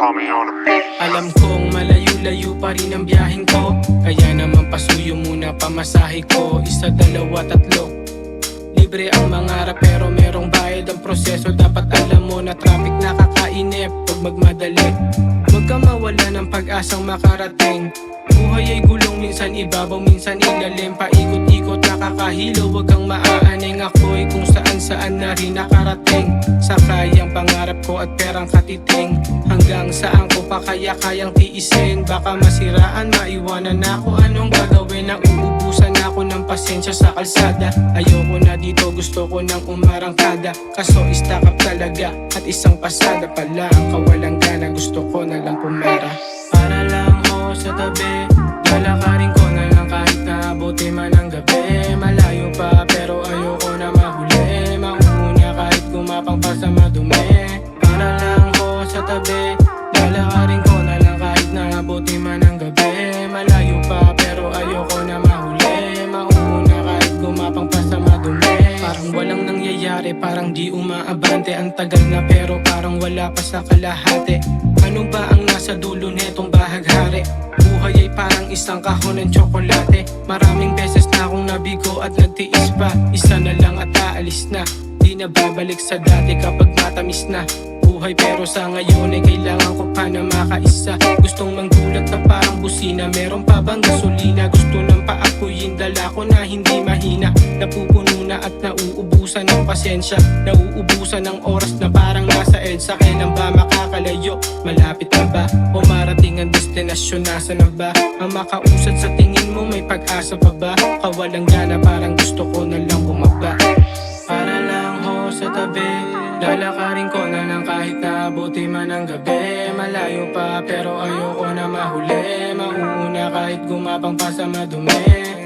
Tommy on the beat. Alam kong malayo-layo pa rin ang biyaheng ko. Kaya naman pasuyo muna pamasahe ko. Isa, dalawa, tatlo. Libre ang mangarap pero merong bayad ang proseso. Dapat alam mo na traffic nakakainip. Huwag magmadali. Huwag ka mawala ng pag-asang makarating. Buhay ay gulong minsan ibabaw minsan ilalim. Paikot-ikot nakakahilo Huwag kang maaaning kung saan na rin nakarating. Sa kayang pangarap ko at perang katiting. Hanggang saan ko pa kaya kayang tiisin? Baka masiraan, maiwanan ako. Anong gagawin? Na uubusan ako ng pasensya sa kalsada. Ayoko na dito, gusto ko nang umarangkada. Kaso stack up talaga at isang pasada pala Ang kawalang gana, gusto ko na lang pumera Para lang ho sa tabi Lalakarin ko na lang nangyayari, parang di umaabante. Ang tagal na pero parang wala pa sa kalahati. Ano ba ang nasa dulo netong bahaghari? Buhay ay parang isang kahon ng tsokolate. Maraming beses na akong nabigo at nagtiis pa. Isa na lang at aalis na. Di na babalik sa dati kapag matamis na. Buhay pero sa ngayon ay kailangan ko pa na makaisa. Gustong manggulat na parang busina Meron pa bang gasolina? Pasensya Nauubusan ng oras na parang nasa EDSA Kailan ba makakalayo? Malapit na ba? O marating ang destinasyon? Nasa na ba? Ang makausad sa tingin mo may pag-asa pa ba? Kawalang gana parang gusto ko na lang bumaba para lang ho sa tabi Lalakarin ko na lang kahit na abuti man ang gabi Malayo pa pero ayoko na mahuli Mauuna kahit gumapang pa sa madumi